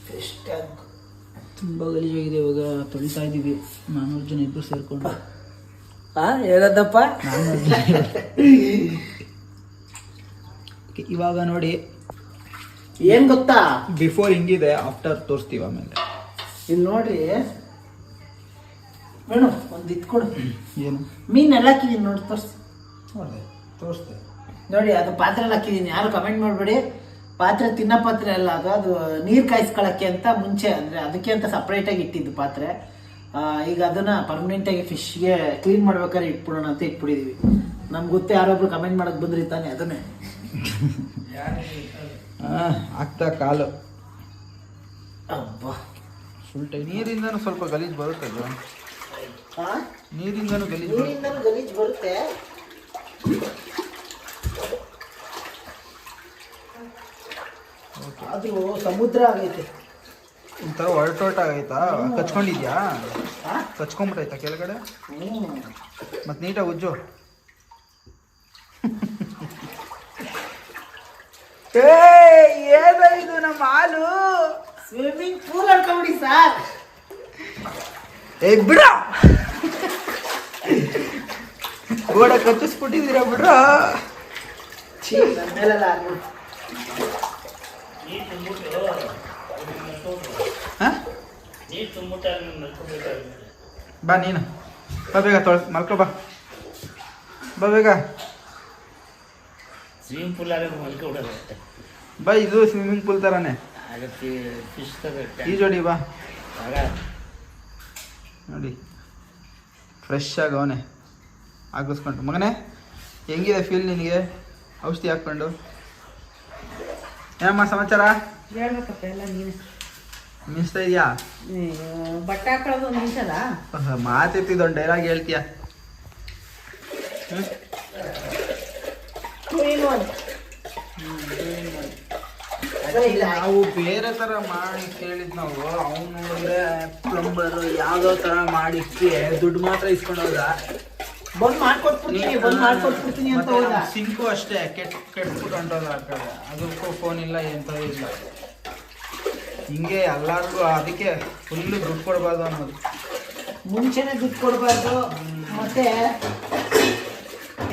ಫಿಶ್ ಟ್ಯಾಂಕ್ ತುಂಬ ಗಲೀಜಾಗಿದೆ ಇವಾಗ. ತೊಳಿತಾ ಇದ್ದೀವಿ. ನಾನ್ನೂರು ಜನ ಇಬ್ಬರು ಸೇರಿಕೊಂಡು. ಹಾಂ ಹೇಳದಪ್ಪ. ಇವಾಗ ನೋಡಿ. ಏನು ಗೊತ್ತಾ? ಬಿಫೋರ್ ಹಿಂಗಿದೆ ಆಫ್ಟರ್ ತೋರಿಸ್ತೀವಿ ಆಮೇಲೆ. ಇಲ್ಲಿ ನೋಡ್ರಿ. ಮೇಡಮ್ ಒಂದು ಇತ್ಕೊಡು ಏನು? ಮೀನ್ ಎಲ್ಲ ಹಾಕಿದೀನಿ ನೋಡಿ ತೋರಿಸಿ. ನೋಡಿದೆ ತೋರಿಸ್ದೆ ನೋಡಿ ಅದು ಪಾತ್ರೆ ಹಾಕಿದ್ದೀನಿ ಯಾರು ಕಮೆಂಟ್ ಮಾಡಬೇಡಿ. ಪಾತ್ರೆ ತಿನ್ನೋ ಪಾತ್ರೆ ಅಲ್ಲ ಅದು ಅದು ನೀರು ಕಾಯಿಸ್ಕೊಳ್ಳೋಕ್ಕೆ ಅಂತ ಮುಂಚೆ ಅಂದರೆ ಅದಕ್ಕೆ ಅಂತ ಸಪ್ರೇಟಾಗಿ ಇಟ್ಟಿದ್ದು ಪಾತ್ರೆ. ಈಗ ಅದನ್ನು ಪರ್ಮನೆಂಟಾಗಿ ಫಿಶ್ಗೆ ಕ್ಲೀನ್ ಮಾಡ್ಬೇಕಾದ್ರೆ ಇಟ್ಬಿಡೋಣ ಅಂತ ಇಟ್ಬಿಟ್ಟಿದ್ದೀವಿ ನಮ್ಗೆ ಗೊತ್ತೇ ಯಾರೊಬ್ರು ಕಮೆಂಟ್ ಮಾಡೋಕ್ಕೆ ಬಂದ್ರಿ ತಾನೆ ಅದನ್ನೇ. ಆಗ್ತಾ ಕಾಲು. ಅಬ್ಬಾ. ಫುಲ್ ಟೈಮ್ ನೀರಿಂದನೂ ಸ್ವಲ್ಪ ಗಲೀಜು ಬರುತ್ತೆ ಅದು ನೀರಿಂದನೂ ಗಲೀಜು ಗಲೀಜು ಬರುತ್ತೆ? ಅದು ಸಮುದ್ರ ಆಗೈತೆ. ಒಂಥರ ಹೊರಟೋಟ ಆಗೈತಾ? ಕಚ್ಕೊಂಡಿದ್ಯಾ? ಕಚ್ಕೊಂಬಿಟ್ಟೈತಾ ಕೆಳಗಡೆ? ಮತ್ತೆ ನೀಟಾಗಿ ಉಜ್ಜು. ಏನೋ ಇದು ನಮ್ಮ ಹಾಲು. ಸ್ವಿಮ್ಮಿಂಗ್ ಪೂಲ್ ಅನ್ಕೊಂಬಿಡಿ ಸರ್. ಏ ಬಿಡ ಗೋಡ ಕತ್ತಿಸ್ಬಿಟ್ಟಿದ್ದೀರ ಬಿಡ್ರ. ಛೀ. ನನ್ನ ಮೇಲೆಲ್ಲ ಆಗ್ಬಿಡು. ಹಾ? ಬಾ ನೀನು. ಬಾ ಬೇಗ ತೊಳ ಮಲ್ಕೊ ಬಾ. ಬಾ ಬೇಗ. ಸ್ವಿಮ್ಮಿಂಗ್ ಪೂಲ್ ಆದ್ರೆ ಮಲ್ಕೆ ಬಿಡೋದು ಬಾ ಇದು ಸ್ವಿಮ್ಮಿಂಗ್ ಪೂಲ್ ಥರನೇ ಈ ಜೋಡಿ ಬಾ. ನೋಡಿ. ಫ್ರೆಶ್ ಆಗಿ ಅವನೇ. ಹಾಕಿಸ್ಕೊಂಡು ಮಗನೇ ಹೆಂಗಿದೆ ಫೀಲ್ ನಿನಗೆ? ಔಷಧಿ ಹಾಕ್ಕೊಂಡು. ಏನಮ್ಮ ಸಮಾಚಾರ? ಹೇಳ್ಬೇಕಪ್ಪ ಎಲ್ಲ ನೀನು ಮಿಸ್ತಾ ಇದೆಯಾ? ಬಟ್ಟೆ ಹಾಕೊಳ್ಳೋದು ಒಂದು ನಿಮಿಷದ? ಡೈಲಾಗ್ ಹೇಳ್ತೀಯ? ಇಲ್ಲ ನಾವು ಬೇರೆ ತರ ಮಾಡಿ ಕೇಳಿದ್ ನಾವು ಅವ್ನು ನೋಡಿದ್ರೆ ಪ್ಲಂಬರ್ ಯಾವ್ದೋ ತರ ಮಾಡಿಕ್ಕೆ ದುಡ್ಡು ಮಾತ್ರ ಇಸ್ಕೊಂಡೋದ ಹೋದ. ಬಂದ್ ಮಾಡ್ಕೊಟ್ಬಿಡ್ತೀನಿ ಬಂದ್ ಮಾಡ್ಕೊಟ್ಬಿಡ್ತೀನಿ ಅಂತ ಹೋದ. ಸಿಂಕು ಅಷ್ಟೇ ಕೆಟ್ ಕೆಟ್ಬಿಟ್ಟು ಹೊಂಟೋದ ಆ ಕಡೆ. ಅದಕ್ಕೂ ಫೋನ್ ಇಲ್ಲ ಎಂಥದ್ದು ಇಲ್ಲ. ಹಿಂಗೆ ಎಲ್ಲರಿಗೂ ಅದಕ್ಕೆ ಫುಲ್ ದುಡ್ಡು ಕೊಡಬಾರ್ದು ಅನ್ನೋದು. ಮುಂಚೆನೆ ದುಡ್ಡು ಕೊಡಬಾರ್ದು ಮತ್ತೆ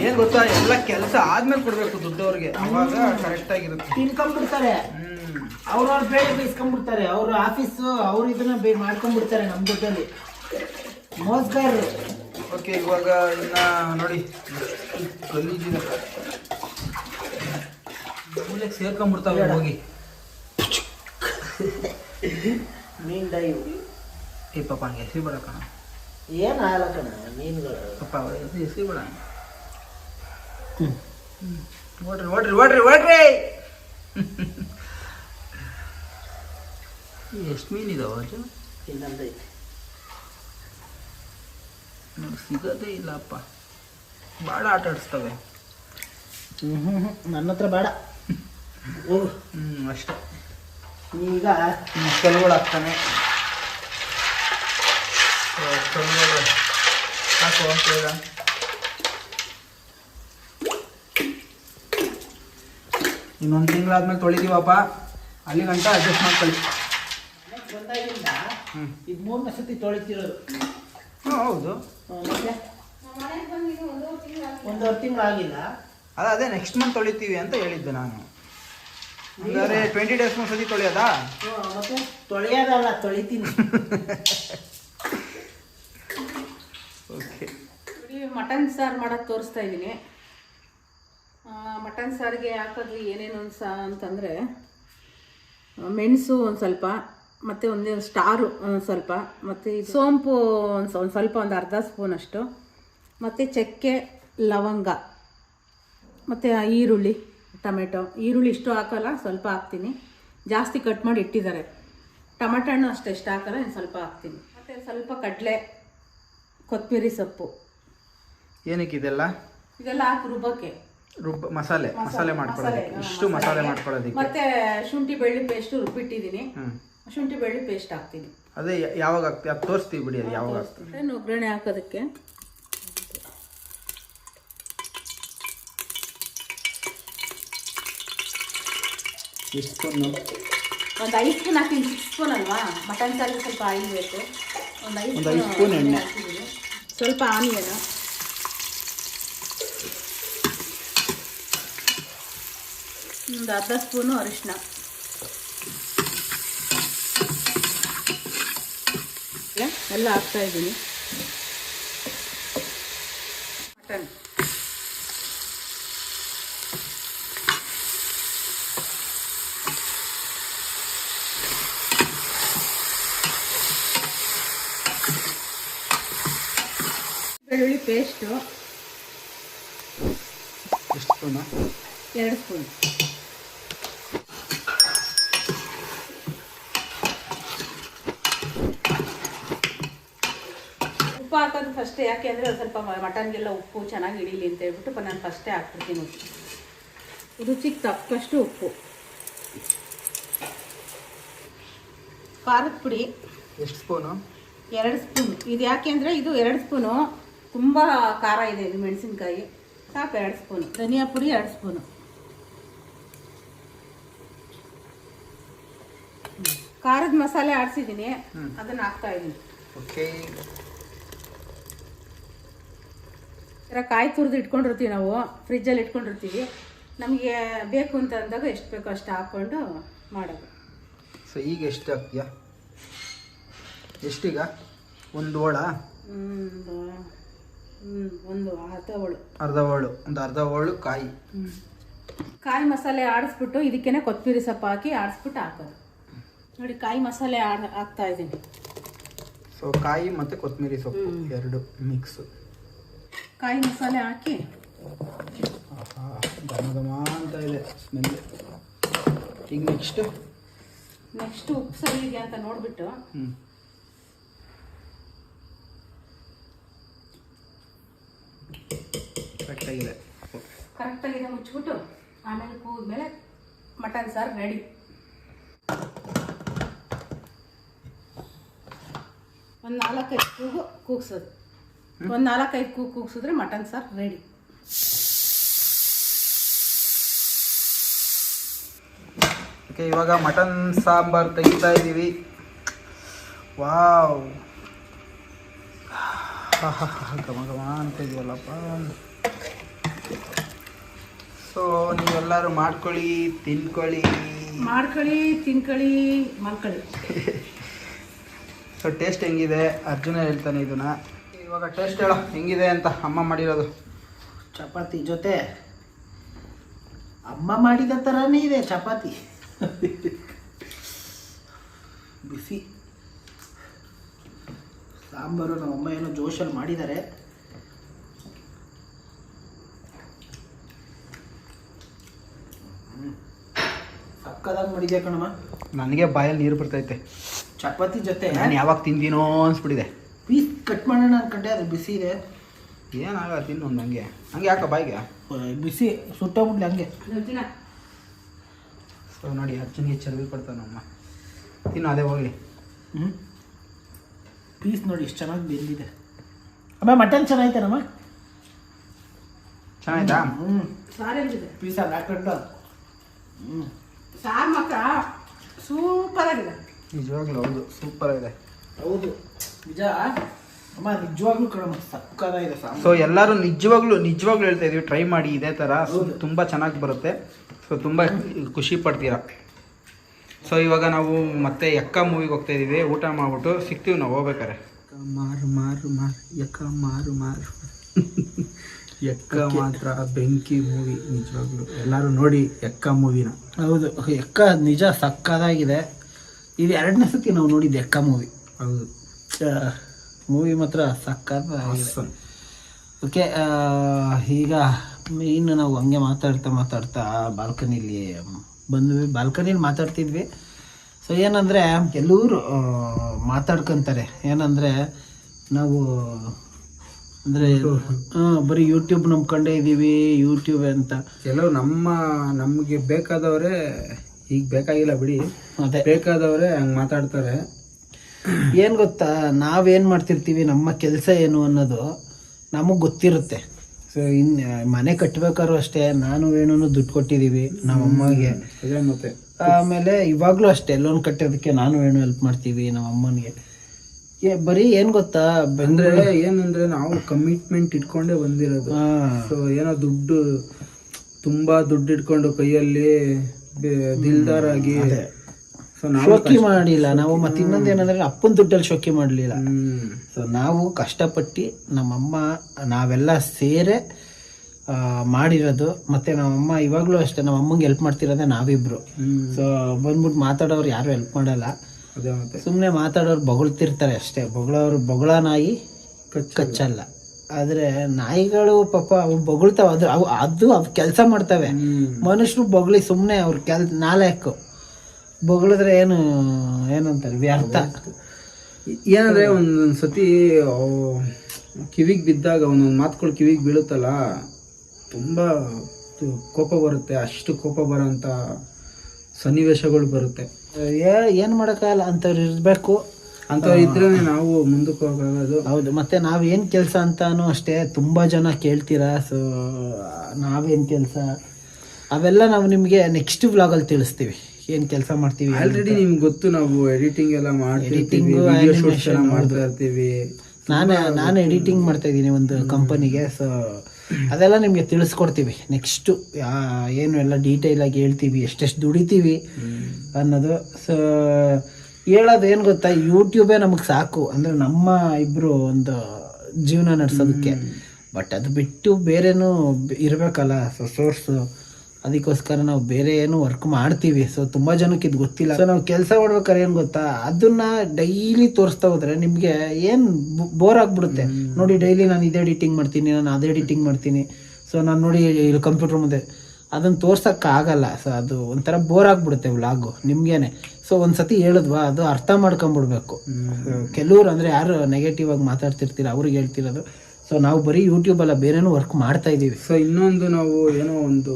ಏನ್ ಗೊತ್ತಾ ಎಲ್ಲ ಕೆಲಸ ಆದ್ಮೇಲೆ ಕೊಡ್ಬೇಕು ದುಡ್ಡು ಅವ್ರಿಗೆ ಅವಾಗ ಕರೆಕ್ಟ್ ಆಗಿರುತ್ತೆ. ತಿನ್ಕೊಂಡ್ಬಿಡ್ತಾರೆ. ಹ್ಮ್. ಅವ್ರವ್ರ ಬೇಡ ಬೇಯಿಸ್ಕೊಂಡ್ಬಿಡ್ತಾರೆ. ಅವ್ರ ಆಫೀಸು ಅವ್ರ ಇದನ್ನ ಬೇ ಮಾಡ್ಕೊಂಡ್ಬಿಡ್ತಾರೆ ನಮ್ಮ ದುಡ್ಡಲ್ಲಿ ಮೋಸ್ಗಾರರು ಓಕೆ ಇವಾಗ ಇನ್ನ ನೋಡಿ ಗಲೀಜಿದೆ. ಮೂಲೆಗೆ ಸೇರ್ಕೊಂಡ್ಬಿಡ್ತಾವೆ ಹೋಗಿ. ಮೀನ್ ಡೈವ್ ಏ ಪಾಪ ಹಂಗೆ ಹೆಸರು ಬೇಡ ಕಣ. ಏನು ಆಗಲ್ಲ ಕಣ ಮೀನುಗಳು. ಪಾಪ ಹೆಸರು ಬೇಡ. ಓಡ್ರಿ ಓಡ್ರಿ ಓಡ್ರಿ ಓಡ್ರಿ. ಎಷ್ಟು ಮೀನು ಅಜ್ಜು ಇನ್ನೊಂದೈತೆ ನಮ್ಗೆ ಸಿಗೋದೇ ಇಲ್ಲಪ್ಪ ಭಾಳ ಆಟ ಆಡಿಸ್ತವೆ ಹ್ಞೂ ಹ್ಞೂ ಹ್ಞೂ ನನ್ನ ಹತ್ರ ಬೇಡ ಓ ಹ್ಞೂ ಅಷ್ಟೇ ಈಗ ಆಗ್ತಾನೆ ಹಾಕ್ತಾನೆ ಸೊ, ಕಲ್ಲುಗಳು ಹಾಕು ಬೇಗ ಇನ್ನೊಂದು ತಿಂಗಳಾದ್ಮೇಲೆ ತೊಳಿತೀವಪ್ಪ ಅಲ್ಲಿ ಗಂಟ ಅಡ್ಜಸ್ಟ್ ಮಾಡ್ಕೊಳ್ಳಿ ಇದು ಮೂರನೇ ಸತಿ ತೊಳಿತಿರೋದು. ಹ್ಞೂ ಹೌದು. ಮತ್ತೆ? ಒಂದೂವರೆ ತಿಂಗಳು ಆಗಿಲ್ಲ ಅದ ಅದೇ ನೆಕ್ಸ್ಟ್ ಮಂತ್ ತೊಳಿತೀವಿ ಅಂತ ಹೇಳಿದ್ದೆ ನಾನು. ಹಂಗಾದ್ರೆ ಟ್ವೆಂಟಿ ಡೇಸ್ ಸತಿ ತೊಳೆಯೋದಾ? ಮತ್ತೆ? ತೊಳೆಯೋದಲ್ಲ ತೊಳಿತೀನಿ. ಓಕೆ ಮಟನ್ ಸಾರು ಮಾಡೋದು ತೋರಿಸ್ತಾ ಇದ್ದೀನಿ. ಮಟನ್ ಸಾರಿಗೆ ಹಾಕೋದು ಏನೇನು ಅನ್ಸ ಸಾ ಅಂತಂದರೆ ಮೆಣಸು ಒಂದು ಸ್ವಲ್ಪ ಮತ್ತು ಒಂದೇ ಸ್ಟಾರು ಒಂದು ಸ್ವಲ್ಪ. ಮತ್ತೆ ಸೋಂಪು ಒಂದು ಒಂದು ಸ್ವಲ್ಪ ಒಂದು ಅರ್ಧ ಸ್ಪೂನ್ ಅಷ್ಟು. ಮತ್ತೆ ಚಕ್ಕೆ ಲವಂಗ ಮತ್ತೆ ಈರುಳ್ಳಿ ಟೊಮೆಟೊ. ಈರುಳ್ಳಿ ಇಷ್ಟು ಹಾಕಲ್ಲ ಸ್ವಲ್ಪ ಹಾಕ್ತೀನಿ. ಜಾಸ್ತಿ ಕಟ್ ಮಾಡಿ ಇಟ್ಟಿದ್ದಾರೆ. ಟೊಮೆಟೊ ಹಣ್ಣು ಅಷ್ಟು ಎಷ್ಟು ಹಾಕಲ್ಲ ಇನ್ನು ಸ್ವಲ್ಪ ಹಾಕ್ತೀನಿ. ಮತ್ತೆ ಸ್ವಲ್ಪ ಕಡಲೆ ಕೊತ್ತಂಬರಿ ಸೊಪ್ಪು. ಏನಕ್ಕೆ ಇದೆಲ್ಲ? ಇದೆಲ್ಲ ಹಾಕಿ ರುಬ್ಬಕ್ಕೆ ರುಬ್ಬ ಮಸಾಲೆ. ಮಸಾಲೆ ಮಾಡ್ಕೊಳ್ಳೋದಕ್ಕೆ. ಇಷ್ಟು ಮಸಾಲೆ ಮಾಡ್ಕೊಳ್ಳೋದಕ್ಕೆ. ಮತ್ತೆ ಶುಂಠಿ ಬೆಳ್ಳುಳ್ಳಿ ಪೇಸ್ಟ್ ರುಬ್ಬಿಟ್ಟಿದ್ದೀನಿ. ಹ್ಞೂ ಶುಂಠಿ ಬೆಳ್ಳುಳ್ಳಿ ಪೇಸ್ಟ್ ಹಾಕ್ತೀನಿ. ಅದೇ ಯಾವಾಗ ಹಾಕ್ತೀವಿ ಅದು ತೋರಿಸ್ತೀವಿ ಬಿಡಿ ಅದು ಯಾವಾಗ ಹಾಕ್ತೀವಿ. ಏನು ಒಗ್ಗರಣೆ ಹಾಕೋದಕ್ಕೆ? ಎಷ್ಟು ಸ್ಪೂನು ಒಂದು ಐದು ಸ್ಪೂನ್ ಹಾಕ್ತೀನಿ. ಸಿಕ್ಸ್ ಸ್ಪೂನ್ ಅಲ್ವಾ? ಮಟನ್ ಸಾರಿಗೆ ಸ್ವಲ್ಪ ಆಯಿಲ್ ಬೇಕು. ಒಂದು ಐದು ಒಂದು ಐದು ಸ್ಪೂನ್ ಎಣ್ಣೆ. ಹಾಕಿದ್ದೀನಿ ಸ್ವಲ್ಪ ಆನಿಯನ್. ಒಂದು ಅರ್ಧ ಸ್ಪೂನು ಅರಿಶಿನ ಎಲ್ಲ ಹಾಕ್ತಾ ಇದ್ದೀನಿ. ಮಟನ್ ಬೆಳ್ಳುಳ್ಳಿ ಪೇಸ್ಟು ಎಷ್ಟು ಸ್ಪೂನು? ಎರಡು ಸ್ಪೂನ್. ಹಾಕೋದು ಫಸ್ಟ್ ಯಾಕೆ ಅಂದರೆ ಸ್ವಲ್ಪ ಮಟನ್ಗೆಲ್ಲ ಉಪ್ಪು ಚೆನ್ನಾಗಿ ಹಿಡೀಲಿ ಅಂತ ಹೇಳ್ಬಿಟ್ಟು ನಾನು ಫಸ್ಟೇ ಹಾಕ್ಬಿಡ್ತೀನಿ ಉಪ್ಪು ರುಚಿಗೆ ತಪ್ಪಷ್ಟು ಉಪ್ಪು. ಖಾರದ ಪುಡಿ. ಎಷ್ಟು ಸ್ಪೂನು? ಎರಡು ಸ್ಪೂನು. ಇದು ಯಾಕೆ ಅಂದರೆ ಇದು ಎರಡು ಸ್ಪೂನು. ತುಂಬ ಖಾರ ಇದೆ ಇದು ಮೆಣಸಿನ್ಕಾಯಿ. ಸಾಕು ಎರಡು ಸ್ಪೂನು. ಧನಿಯಾ ಪುಡಿ ಎರಡು ಸ್ಪೂನು. ಖಾರದ ಮಸಾಲೆ ಆಡಿಸಿದ್ದೀನಿ. ಅದನ್ನು ಹಾಕ್ತಾ ಇದ್ದೀನಿ. ಓಕೆ ಥರ ಕಾಯಿ ತುರಿದು ಇಟ್ಕೊಂಡಿರ್ತೀವಿ ನಾವು ಫ್ರಿಜ್ಜಲ್ಲಿ ಇಟ್ಕೊಂಡಿರ್ತೀವಿ. ನಮಗೆ ಬೇಕು ಅಂತ ಅಂದಾಗ ಎಷ್ಟು ಬೇಕೋ ಅಷ್ಟು ಹಾಕ್ಕೊಂಡು ಮಾಡೋದು. ಸೊ ಈಗ ಎಷ್ಟು ಹಾಕ್ತೀಯಾ? ಎಷ್ಟೀಗ? ಒಂದು ಓಳ ಒಂದು ಅರ್ಧ ಹೋಳು. ಅರ್ಧ ಓಳು ಒಂದು ಅರ್ಧ ಓಳು ಕಾಯಿ. ಕಾಯಿ ಮಸಾಲೆ ಆಡಿಸ್ಬಿಟ್ಟು ಇದಕ್ಕೇನೆ ಕೊತ್ತಂಬರಿ ಸೊಪ್ಪು ಹಾಕಿ ಆಡಿಸ್ಬಿಟ್ಟು ಹಾಕೋದು. ನೋಡಿ ಕಾಯಿ ಮಸಾಲೆ ಆಡ್ ಹಾಕ್ತಾ ಇದ್ದೀನಿ. ಸೊ ಕಾಯಿ ಮತ್ತು ಕೊತ್ತಂಬರಿ ಸೊಪ್ಪು ಎರಡು ಮಿಕ್ಸು ಕಾಯಿ ಮಸಾಲೆ ಹಾಕಿ. ಘಮ ಘಮ ಅಂತ ಇದೆ ಸ್ಮೆಲ್. ಈಗ ನೆಕ್ಸ್ಟ್ ನೆಕ್ಸ್ಟ್ ಉಪ್ಪು ಸರಿ ಇದೆಯಾ ಅಂತ ನೋಡಿಬಿಟ್ಟು. ಹ್ಞೂ ಕರೆಕ್ಟಾಗಿದೆ ಕರೆಕ್ಟಾಗಿದೆ ಮುಚ್ಚಿಬಿಟ್ಟು ಆಮೇಲೆ ಕೂದ್ಮೇಲೆ ಮಟನ್ ಸಾರು ರೆಡಿ ಒಂದು ನಾಲ್ಕೈದು ಕೂಗು ಕೂಗ್ಸೋದು. ಒಂದು ನಾಲ್ಕೈದು ಕೂಗು ಕೂಗ್ಸಿದ್ರೆ ಮಟನ್ ಸಾರು ರೆಡಿ ಓಕೆ ಇವಾಗ ಮಟನ್ ಸಾಂಬಾರ್ ತೆಗಿತಾ ಇದ್ದೀವಿ. ವಾವ್. ಘಮ ಘಮ ಅಂತ ಇದೆಯಲ್ಲಪ್ಪ. ಸೊ ನೀವೆಲ್ಲರೂ ಮಾಡ್ಕೊಳ್ಳಿ ತಿನ್ಕೊಳ್ಳಿ. ಮಾಡ್ಕೊಳ್ಳಿ ತಿನ್ಕೊಳ್ಳಿ ಮಾಡ್ಕೊಳ್ಳಿ ಸೊ ಟೇಸ್ಟ್ ಹೆಂಗಿದೆ? ಅರ್ಜುನ ಹೇಳ್ತಾನೆ ಇದನ್ನ. ಇವಾಗ ಟೇಸ್ಟ್ ಹೇಳೋ ಹೆಂಗಿದೆ ಅಂತ ಅಮ್ಮ ಮಾಡಿರೋದು. ಚಪಾತಿ ಜೊತೆ ಅಮ್ಮ ಮಾಡಿದ ಥರನೇ ಇದೆ ಚಪಾತಿ. ಬಿಸಿ. ಸಾಂಬಾರು ನಮ್ಮ ಅಮ್ಮ ಏನೋ ಜೋಶಲ್ಲಿ ಮಾಡಿದ್ದಾರೆ. ಸಕ್ಕದಾಗ ಸಕ್ಕದಾಗಿ ಮಾಡಿದ್ಯಾ ಕಣಮ್ಮ? ನನಗೆ ಬಾಯಲ್ಲಿ ನೀರು ಬರ್ತೈತೆ ಚಪಾತಿ ಜೊತೆ ನಾನು ಯಾವಾಗ ತಿಂದಿನೋ ಅನ್ಸ್ಬಿಟ್ಟಿದೆ. ಪೀಸ್ ಕಟ್ ಮಾಡೋಣ ಅನ್ಕೊಂಡೆ ಅದು ಬಿಸಿ ಇದೆ. ಏನಾಗ ತಿನ್ನು ಒಂದು ಹಂಗೆ. ಹಂಗೆ ಯಾಕೆ ಬಾಯಿಗೆ. ಬಿಸಿ ಸುಟ್ಟೋಗ್ಬಿಡ್ಲಿ ಹಂಗೆ. ಸೊ ನೋಡಿ ಅರ್ಜುನ್ಗೆ ಚರ್ಬಿ ಕೊಡ್ತಾನಮ್ಮ ತಿನ್ನು ಅದೇ ಹೋಗಿ ಹ್ಞೂ ಪೀಸ್ ನೋಡಿ ಎಷ್ಟು ಚೆನ್ನಾಗಿ ಬೆಂದಿದೆ. ಅಮ್ಮ ಮಟನ್ ಚೆನ್ನಾಗಿತ್ತೇನಮ್ಮ? ಚೆನ್ನಾಯ್ತಾ ಹ್ಞೂ ಪೀಸ್ ಪೀಸಲ್ಲಿ ಹಾಕೊಂಡು ಹ್ಞೂ ಸಾರು ಮಾತ್ರ ಸೂಪರ್ ಆಗಿದೆ. ನಿಜವಾಗ್ಲೂ ಹೌದು ಸೂಪರ್ ಇದೆ ಹೌದು. ನಿಜ? ಅಮ್ಮ ನಿಜವಾಗ್ಲೂ ಕಣಮ್ಮ ಸೊ ಎಲ್ಲರೂ ನಿಜವಾಗ್ಲೂ ನಿಜವಾಗ್ಲೂ ಹೇಳ್ತಾ ಇದೀವಿ ಟ್ರೈ ಮಾಡಿ ಇದೇ ಥರ ತುಂಬ ಚೆನ್ನಾಗಿ ಬರುತ್ತೆ. ಸೊ ತುಂಬ ಖುಷಿ ಪಡ್ತೀರಾ? ಸೊ ಇವಾಗ ನಾವು ಮತ್ತೆ ಎಕ್ಕ ಮೂವಿಗೆ ಹೋಗ್ತಾ ಇದೀವಿ. ಊಟ ಮಾಡ್ಬಿಟ್ಟು ಸಿಕ್ತೀವಿ ನಾವು ಹೋಗ್ಬೇಕಾರೆ ಮಾರು ಮಾರು ಮಾರು ಎಕ್ಕ ಮಾರು ಮಾರು. ಎಕ್ಕ ಮಾತ್ರ ಬೆಂಕಿ ಮೂವಿ ನಿಜವಾಗ್ಲೂ. ಎಲ್ಲರೂ ನೋಡಿ ಎಕ್ಕ ಮೂವಿನ ಹೌದು ಎಕ್ಕ ನಿಜ ಸಕ್ಕದಾಗಿದೆ ಇದು ಎರಡನೇ ಸತಿ ನಾವು ನೋಡಿದ್ದು ಎಕ್ಕ ಮೂವಿ ಹೌದು. ಮೂವಿ ಮಾತ್ರ ಸಕ್ಕತ್ ಓಕೆ ಈಗ ಇನ್ನು ನಾವು ಹಂಗೆ ಮಾತಾಡ್ತಾ ಮಾತಾಡ್ತಾ ಬಾಲ್ಕನಿಲಿ ಬಂದ್ವಿ. ಬಾಲ್ಕನಿಲಿ ಮಾತಾಡ್ತಿದ್ವಿ. ಸೊ ಏನಂದರೆ ಎಲ್ಲರೂ ಮಾತಾಡ್ಕೊಂತಾರೆ. ಏನಂದರೆ ನಾವು ಅಂದರೆ ಬರೀ ಯೂಟ್ಯೂಬ್ ನಂಬ್ಕೊಂಡೇ ಇದ್ದೀವಿ ಯೂಟ್ಯೂಬ್ ಅಂತ. ಕೆಲವು ನಮ್ಮ ನಮಗೆ ಬೇಕಾದವರೇ ಈಗ ಬೇಕಾಗಿಲ್ಲ ಬಿಡಿ. ಅದೇ. ಬೇಕಾದವರೇ ಹಂಗೆ ಮಾತಾಡ್ತಾರೆ. ಏನು ಗೊತ್ತಾ? ನಾವೇನು ಮಾಡ್ತಿರ್ತೀವಿ? ನಮ್ಮ ಕೆಲಸ ಏನು ಅನ್ನೋದು ನಮಗೆ ಗೊತ್ತಿರುತ್ತೆ. ಸೊ ಇನ್ನು ಮನೆ ಕಟ್ಟಬೇಕಾದ್ರೂ ಅಷ್ಟೇ ನಾನು ಏನೂ ದುಡ್ಡು ಕೊಟ್ಟಿದ್ದೀವಿ ನಮ್ಮ ಅಮ್ಮಗೆ ಮತ್ತೆ. ಆಮೇಲೆ ಇವಾಗಲೂ ಅಷ್ಟೇ ಲೋನ್ ಕಟ್ಟೋದಕ್ಕೆ ನಾನು ಏನು ಹೆಲ್ಪ್ ಮಾಡ್ತೀವಿ ನಮ್ಮ ಅಮ್ಮನಿಗೆ ಏ ಬರೀ ಏನು ಗೊತ್ತಾ? ಅಂದ್ರೆ ಏನಂದ್ರೆ ನಾವು ಕಮಿಟ್ಮೆಂಟ್ ಇಟ್ಕೊಂಡೇ ಬಂದಿರೋದು. ಸೊ ಏನೋ ದುಡ್ಡು ತುಂಬಾ ದುಡ್ಡು ಇಟ್ಕೊಂಡು ಕೈಯಲ್ಲಿ ಬೆ- ದಿಲ್ದಾರ್ ಆಗಿ ಸೊ ನಾವು ಶೋಕಿ ಮಾಡಿಲ್ಲ. ನಾವು ಮತ್ತೆ ಇನ್ನೊಂದು ಏನಂದ್ರೆ ಅಪ್ಪನ ದುಡ್ಡಲ್ಲಿ ಶೋಕಿ ಮಾಡಲಿಲ್ಲ. ಸೊ ನಾವು ಕಷ್ಟಪಟ್ಟು ನಮ್ಮಮ್ಮ ನಾವೆಲ್ಲ ಸೇರೆ ಆ, ಮಾಡಿರೋದು. ಮತ್ತೆ ನಮ್ಮಮ್ಮ ಇವಾಗಲೂ ಅಷ್ಟೇ ನಮ್ಮ ಅಮ್ಮಂಗೆ ಹೆಲ್ಪ್ ಮಾಡ್ತಿರೋದೇ ನಾವಿಬ್ರು. ಸೊ ಬಂದ್ಬಿಟ್ಟು ಮಾತಾಡೋರು ಯಾರು ಹೆಲ್ಪ್ ಮಾಡಲ್ಲ. ಸುಮ್ಮನೆ ಮಾತಾಡೋರು ಬೊಗಳ್ತಿರ್ತಾರೆ ಅಷ್ಟೇ. ಬೊಗಳವ್ರು ಬೊಗಳ ನಾಯಿ ಕಚ್ಚಲ್ಲ. ಕಚ್ಚಲ್ಲ. ಆದರೆ ನಾಯಿಗಳು ಪಾಪ ಅವು ಬೊಗಳ್ತಾವ. ಅದು ಅವು ಅದು ಅವು ಕೆಲಸ ಮಾಡ್ತವೆ. ಮನುಷ್ಯರು ಬೊಗಳಿ ಸುಮ್ಮನೆ ಅವ್ರ ಕೆಲ್ ನಾಲ್ಕು. ಬೊಗಳಿದ್ರೆ ಏನು ಏನಂತಾರೆ ವ್ಯರ್ಥ. ಏನಂದ್ರೆ ಒಂದೊಂದು ಸತಿ ಕಿವಿಗೆ ಬಿದ್ದಾಗ ಒಂದೊಂದು ಮಾತುಗಳು ಕಿವಿಗೆ ಬೀಳುತ್ತಲ್ಲ ತುಂಬ ಕೋಪ ಬರುತ್ತೆ ಅಷ್ಟು ಕೋಪ ಬರೋಂಥ ಸನ್ನಿವೇಶಗಳು ಬರುತ್ತೆ. ಏನು ಮಾಡೋಕ್ಕಾಗಲ್ಲ ಅಂಥವ್ರು ಇರಬೇಕು. ಅಂತ ಇದ್ರೆ ನಾವು ಮುಂದಕ್ಕೆ ಹೋಗೋದು ಹೌದು ಮತ್ತೆ ನಾವೇನು ಕೆಲಸ ಅಂತಾನು ಅಷ್ಟೇ ತುಂಬ ಜನ ಕೇಳ್ತೀರಾ ಸೊ ನಾವೇನು ಕೆಲಸ? ಅವೆಲ್ಲ ನಾವು ನಿಮಗೆ ನೆಕ್ಸ್ಟ್ ವ್ಲಾಗಲ್ಲಿ ತಿಳಿಸ್ತೀವಿ. ಏನು ಕೆಲಸ ಮಾಡ್ತೀವಿ ಆಲ್ರೆಡಿ ನಿಮ್ಗೆ ಗೊತ್ತು ನಾವು ಎಡಿಟಿಂಗ್ ಎಲ್ಲ ಮಾಡ್ತೀವಿ ವಿಡಿಯೋ ಶೂಟ್ಸ್ ಎಲ್ಲ ಮಾಡ್ತಾ ಇರ್ತೀವಿ. ನಾನು ನಾನು ಎಡಿಟಿಂಗ್ ಮಾಡ್ತಾ ಇದ್ದೀನಿ ಒಂದು ಕಂಪನಿಗೆ ಸೊ ಅದೆಲ್ಲ ನಿಮಗೆ ತಿಳಿಸ್ಕೊಡ್ತೀವಿ. ನೆಕ್ಸ್ಟು ಏನು ಎಲ್ಲ ಡೀಟೇಲಾಗಿ ಹೇಳ್ತೀವಿ ಎಷ್ಟೆಷ್ಟು ದುಡಿತೀವಿ ಅನ್ನೋದು. ಸೊ ಹೇಳೋದು ಏನು ಗೊತ್ತಾ? ಯೂಟ್ಯೂಬೇ ನಮಗೆ ಸಾಕು. ಅಂದರೆ ನಮ್ಮ ಇಬ್ಬರು ಒಂದು ಜೀವನ ನಡೆಸೋದಕ್ಕೆ. ಬಟ್ ಅದು ಬಿಟ್ಟು ಬೇರೆನೂ ಇರಬೇಕಲ್ಲ ಸೊ ಸೋರ್ಸು ಅದಕ್ಕೋಸ್ಕರ ನಾವು ಬೇರೆ ಏನು ವರ್ಕ್ ಮಾಡ್ತೀವಿ. ಸೊ ತುಂಬ ಜನಕ್ಕೆ ಇದು ಗೊತ್ತಿಲ್ಲ. ಸೊ ನಾವು ಕೆಲಸ ಮಾಡ್ಬೇಕಾದ್ರೆ ಏನು ಗೊತ್ತಾ? ಅದನ್ನ ಡೈಲಿ ತೋರಿಸ್ತಾ ಹೋದ್ರೆ ನಿಮಗೆ ಏನು ಬೋರ್ ಆಗ್ಬಿಡುತ್ತೆ. ನೋಡಿ ಡೈಲಿ ನಾನು ಇದೇ ಎಡಿಟಿಂಗ್ ಮಾಡ್ತೀನಿ ನಾನು ಅದೇ ಎಡಿಟಿಂಗ್ ಮಾಡ್ತೀನಿ. ಸೊ ನಾನು ನೋಡಿ ಇಲ್ಲಿ ಕಂಪ್ಯೂಟರ್ ಮುಂದೆ. ಅದನ್ನು ತೋರ್ಸೋಕ್ಕಾಗಲ್ಲ. ಸೊ ಅದು ಒಂಥರ ಬೋರ್ ಆಗ್ಬಿಡುತ್ತೆ ವ್ಲಾಗು ನಿಮ್ಗೇನೆ. ಸೊ ಒಂದ್ಸತಿ ಹೇಳಿದ್ವಾ? ಅದು ಅರ್ಥ ಮಾಡ್ಕೊಂಬಿಡ್ಬೇಕು ಕೆಲವ್ರು ಅಂದರೆ ಯಾರು ನೆಗೆಟಿವ್ ಆಗಿ ಮಾತಾಡ್ತಿರ್ತೀರ ಅವ್ರಿಗೆ ಹೇಳ್ತಿರೋದು. ಸೊ ನಾವು ಬರೀ ಯೂಟ್ಯೂಬಲ್ಲ ಬೇರೆನೂ ವರ್ಕ್ ಮಾಡ್ತಾ ಇದ್ದೀವಿ ಸೊ ಇನ್ನೊಂದು ನಾವು ಏನೋ ಒಂದು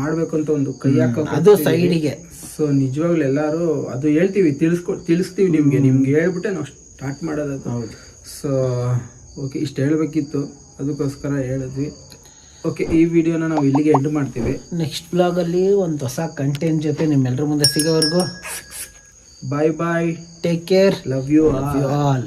ಮಾಡ್ಬೇಕು ಅಂತ ಒಂದು ಕೈ ಹಾಕೋ ಅದು ಸೈಡಿಗೆ. ಸೊ ನಿಜವಾಗ್ಲೂ ಎಲ್ಲರೂ ಅದು ಹೇಳ್ತೀವಿ ತಿಳಿಸ್ಕೊ ತಿಳಿಸ್ತೀವಿ ನಿಮ್ಗೆ ನಿಮ್ಗೆ ಹೇಳ್ಬಿಟ್ಟೆ ನಾವು ಸ್ಟಾರ್ಟ್ ಮಾಡೋದು ಹೌದು. ಸೊ ಓಕೆ ಇಷ್ಟು ಹೇಳಬೇಕಿತ್ತು. ಅದಕ್ಕೋಸ್ಕರ ಹೇಳಿದ್ವಿ. ಓಕೆ ಈ ವಿಡಿಯೋನ ನಾವು ಇಲ್ಲಿಗೆ ಎಂಡ್ ಮಾಡ್ತೀವಿ. ನೆಕ್ಸ್ಟ್ ಬ್ಲಾಗಲ್ಲಿ ಒಂದು ಹೊಸ ಕಂಟೆಂಟ್ ಜೊತೆ ನಿಮ್ಮೆಲ್ಲರ ಮುಂದೆ ಸಿಗೋವರೆಗೂ. Bye bye take care love you you all